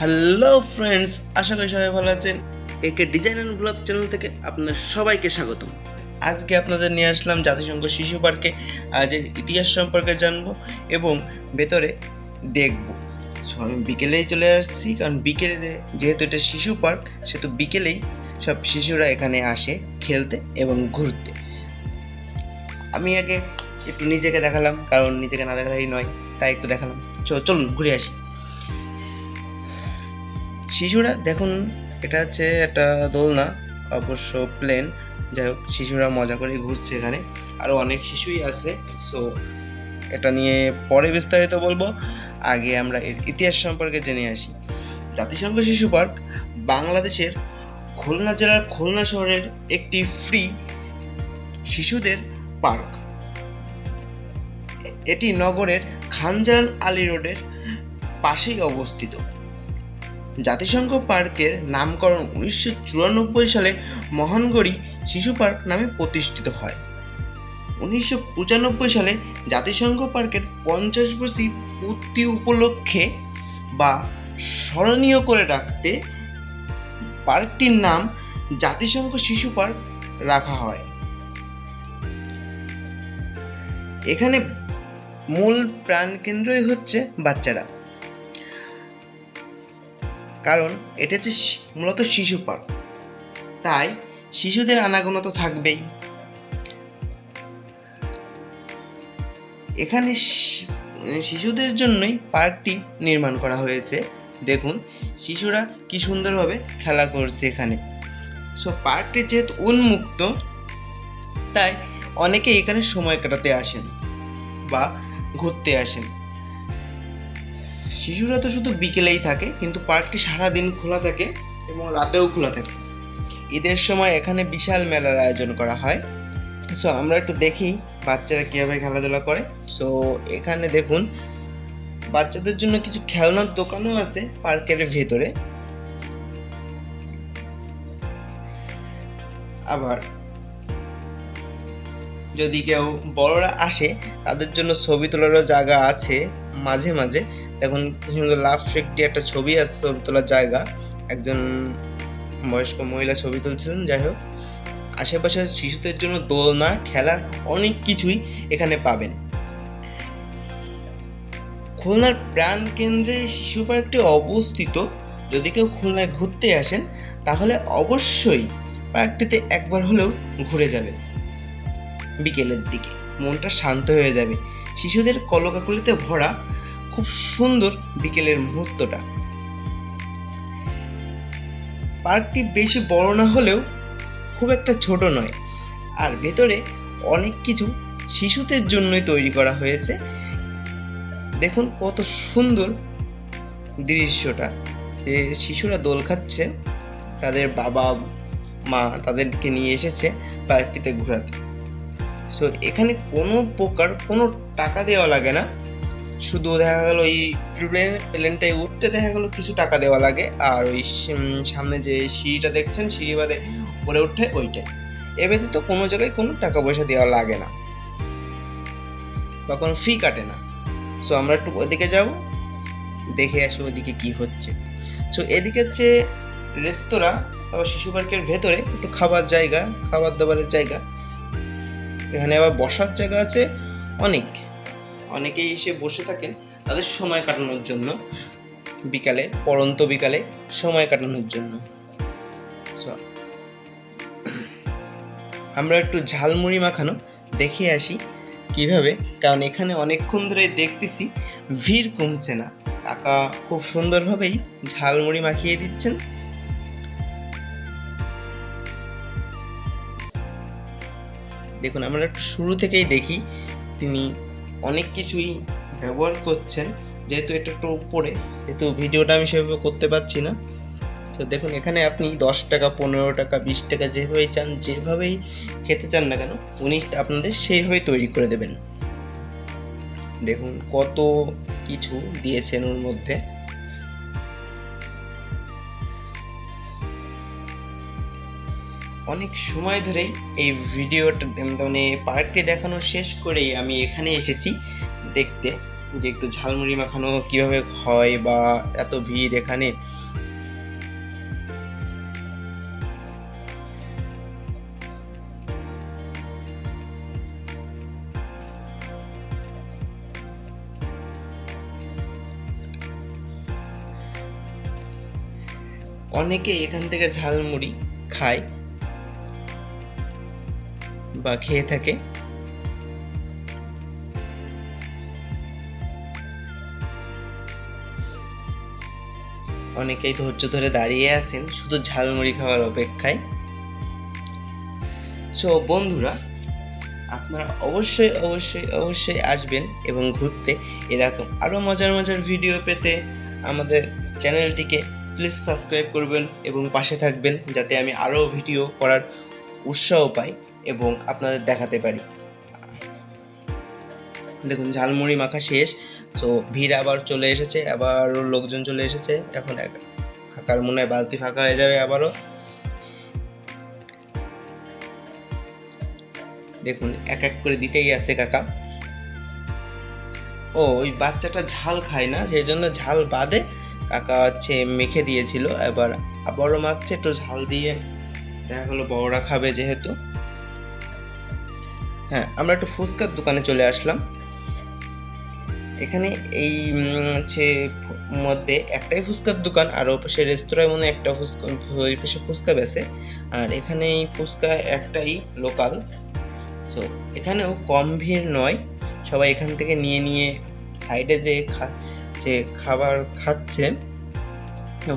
Hello friends আশা করি সবাই ভালো আছেন। একে ডিজাইন অ্যান্ড ব্লগ চ্যানেল থেকে আপনাদের সবাইকে স্বাগতম। আজকে আপনাদের নিয়ে আসলাম জাতিসংঘ শিশু পার্কে আজের ইতিহাস সম্পর্কে জানব এবং ভেতরে দেখব। সো আমি বিকেলেই চলে আসছি, কারণ বিকেলে যেহেতু এটা শিশু পার্ক, সেহেতু বিকেলেই সব শিশুরা এখানে আসে খেলতে এবং ঘুরতে। আমি আগে একটু নিজেকে দেখালাম, কারণ নিজেকে না দেখালেই নয়, তাই একটু দেখালাম। চলুন, ঘুরে আসি। শিশুরা, দেখুন, এটা হচ্ছে একটা দোলনা, অবশ্য প্লেন যাই হোক, শিশুরা মজা করে ঘুরছে এখানে। আরও অনেক শিশুই আছে সো এটা নিয়ে পরে বিস্তারিত বলব। আগে আমরা এর ইতিহাস সম্পর্কে জেনে আসি। জাতিসংঘ শিশু পার্ক, বাংলাদেশের খুলনা জেলার খুলনা শহরের একটি ফ্রি শিশুদের পার্ক। এটি নগরের খানজান আলী রোডের পাশেই অবস্থিত। জাতিসংঘ পার্কের নামকরণ উনিশশো চুরানব্বই সালে মহানগরী শিশু পার্ক নামে প্রতিষ্ঠিত হয়। উনিশশো পঁচানব্বই সালে জাতিসংঘ পার্কের পঞ্চাশ বছর পূর্তি উপলক্ষে বা স্মরণীয় করে রাখতে পার্কটির নাম জাতিসংঘ শিশু পার্ক রাখা হয়। এখানে মূল প্রাণকেন্দ্রই হচ্ছে বাচ্চারা। কারণ এটা হচ্ছে মূলত শিশু পার্ক তাই শিশুদের আনাগোনা তো থাকবেই। এখানে শিশুদের জন্যই পার্কটি নির্মাণ করা হয়েছে। দেখুন, শিশুরা কি সুন্দরভাবে খেলা করছে এখানে। সো পার্কটি যেহেতু উন্মুক্ত, তাই অনেকে এখানে সময় কাটাতে আসেন বা ঘুরতে আসেন। শিশুরা তো শুধু বিকেলেই থাকে, কিন্তু পার্কটি সারাদিন খোলা থাকে এবং রাতেও খোলা থাকে। ঈদের সময় এখানে বিশাল মেলার আয়োজন করা হয়। সো আমরা একটু দেখি বাচ্চারা কীভাবে খেলাধুলা করে। সো এখানে দেখুন, বাচ্চাদের জন্য কিছু খেলনার দোকানও আছে পার্কের ভেতরে। আবার, যদি কেউ বড়রা আসে, তাদের জন্য ছবি তোলারও জায়গা আছে। মাঝে মাঝে এখন সুন্দর লাভ একটি একটা ছবি আছে, ছবি তোলার জায়গা। একজন বয়স্ক মহিলা ছবি তুলছিলেন, যাই হোক। আশেপাশে শিশুদের জন্য দোলনা খেলার অনেক কিছুই এখানে পাবেন। খুলনার প্রাণ কেন্দ্রে শিশু পার্কটি অবস্থিত। যদি কেউ খুলনায় ঘুরতে আসেন, তাহলে অবশ্যই পার্কটিতে একবার হলেও ঘুরে যাবেন। বিকেলের দিকে মনটা শান্ত হয়ে যাবে। শিশুদের কলকাকুলিতে ভরা খুব সুন্দর বিকেলের মুহূর্তটা। পার্কটি বেশি বড় না হলেও খুব একটা ছোট নয়। আর ভেতরে অনেক কিছু শিশুদের জন্যই তৈরি করা হয়েছে। দেখুন কত সুন্দর দৃশ্যটা। যে শিশুরা দোল খাচ্ছে, তাদের বাবা, মা তাদেরকে নিয়ে এসেছে পার্কটিতে ঘোরাতে। সো এখানে কোনো প্রকার কোনো টাকা দেওয়া লাগে না। শুধু দেখা গেল এই প্লেন প্লেনটায় উঠতে দেখা গেলো কিছু টাকা দেওয়া লাগে, আর ওই সামনে যে সিঁড়িটা দেখছেন, সিঁড়ি বাদে উপরে উঠে ওইটাই। এ ব্যতীত কোনো জায়গায় কোনো টাকা পয়সা দেওয়া লাগে না। বা কোনো ফি কাটে না। সো আমরা একটু ওদিকে যাব, দেখে আসি ওদিকে কি হচ্ছে। সো এদিকে হচ্ছে রেস্তোরাঁ, আবার শিশু পার্কের ভেতরে একটু খাবার জায়গা, খাবার দাবারের জায়গা। এখানে আবার বসার জায়গা আছে অনেক। অনেকেই এসে বসে থাকেন তাদের সময় কাটানোর জন্য। বিকালে, পরন্ত বিকালে সময় কাটানোর জন্য। আমরা একটু ঝালমুড়ি মাখানো দেখে আসি কীভাবে, কারণ এখানে অনেকক্ষণ ধরে দেখতেছি ভিড় কমছে না। কাকা খুব সুন্দরভাবেই ঝালমুড়ি মাখিয়ে দিচ্ছেন। দেখুন, আমরা একটু শুরু থেকেই দেখি তিনি অনেক কিছুই ব্যবহার করছেন, যেহেতু এটা একটু উপরে, যেহেতু ভিডিওটা আমি সেভাবে করতে পারছি না। তো দেখুন, এখানে আপনি দশ টাকা, পনেরো টাকা, বিশ টাকা যেভাবেই চান, যেভাবেই খেতে চান না কেন উনিশটা আপনাদের সেইভাবেই তৈরি করে দেবেন। দেখুন কত কিছু দিয়েছেন ওর মধ্যে। অনেক সময় ধরেই এই ভিডিওটা মানে পার্কটি দেখানো শেষ করেই আমি এখানে এসেছি দেখতে যে একটু ঝালমুড়ি মাখানো কীভাবে হয় বা এত ভিড় এখানে। অনেকে এখান থেকে ঝালমুড়ি খায়। বা খেয়ে থাকে। অনেকেই ধৈর্য ধরে দাঁড়িয়ে আছেন শুধু ঝালমুড়ি খাওয়ার অপেক্ষায়। সো বন্ধুরা, আপনারা অবশ্যই অবশ্যই অবশ্যই আসবেন এবং ঘুরতে। এরকম আরও মজার মজার ভিডিও পেতে আমাদের চ্যানেলটিকে প্লিজ সাবস্ক্রাইব করবেন এবং পাশে থাকবেন যাতে আমি আরও ভিডিও করার উৎসাহ পাই। এবং আপনাদের দেখাতে পারি। দেখুন, ঝালমুড়ি মাখা শেষ। তো ভিড় আবার চলে এসেছে, আবার লোকজন চলে এসেছে। এখন কাকার মনে হয় বালতি ফাঁকা হয়ে যাবে আবারও। দেখুন, এক এক করে দিতেই আছে কাকা। ও, ওই বাচ্চাটা ঝাল খায় না, সেই জন্য ঝাল বাদে কাকা হচ্ছে মেখে দিয়েছিল। এবার আবারও মাখছে, একটু ঝাল দিয়ে দেখা গেলো, বড়রা খাবে যেহেতু। হ্যাঁ আমরা একটু ফুচকার দোকানে চলে আসলাম। এখানে এই হচ্ছে মধ্যে একটাই ফুচকার দোকান, আর ওপাশে রেস্তোরাঁয় মনে একটা ফুচকা, ওই পাশে ফুচকা বেছে আর এখানে এই ফুচকা একটাই লোকাল। সো এখানেও কম ভিড় নয়। সবাই এখান থেকে নিয়ে নিয়ে সাইডে যে যে খাবার খাচ্ছে।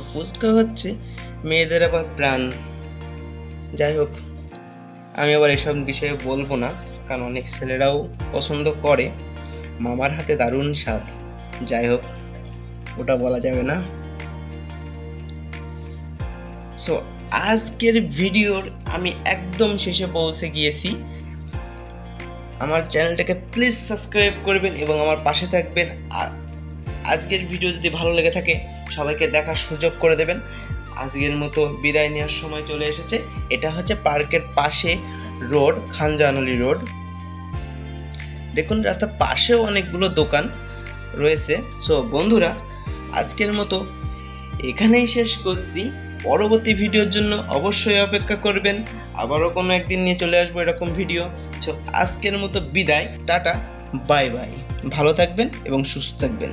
ফুচকা হচ্ছে মেয়েদের আবার প্রাণ। যাই হোক, আমি আবার এসব বিষয়ে বলব না। কারণ অনেক ছেলেরাও পছন্দ করে। মামার হাতে দারুণ স্বাদ। যাই হোক, ওটা বলা যাবে না। সো আজকের ভিডিওর আমি একদম শেষে পৌঁছে গিয়েছি। আমার চ্যানেলটাকে প্লিজ সাবস্ক্রাইব করবেন এবং আমার পাশে থাকবেন। আর আজকের ভিডিও যদি ভালো লেগে থাকে, সবাইকে দেখার সুযোগ করে দেবেন। আজকের মতো বিদায় নেওয়ার সময় চলে এসেছে। এটা হচ্ছে পার্কের পাশে রোড খানজানলি রোড। দেখুন রাস্তার পাশেও অনেকগুলো দোকান রয়েছে। সো বন্ধুরা, আজকের মতো এখানেই শেষ করছি। পরবর্তী ভিডিওর জন্য অবশ্যই অপেক্ষা করবেন। আবারও কোনো একদিন নিয়ে চলে আসব এরকম ভিডিও। সো আজকের মতো বিদায়। Tata, bye bye. ভালো থাকবেন এবং সুস্থ থাকবেন।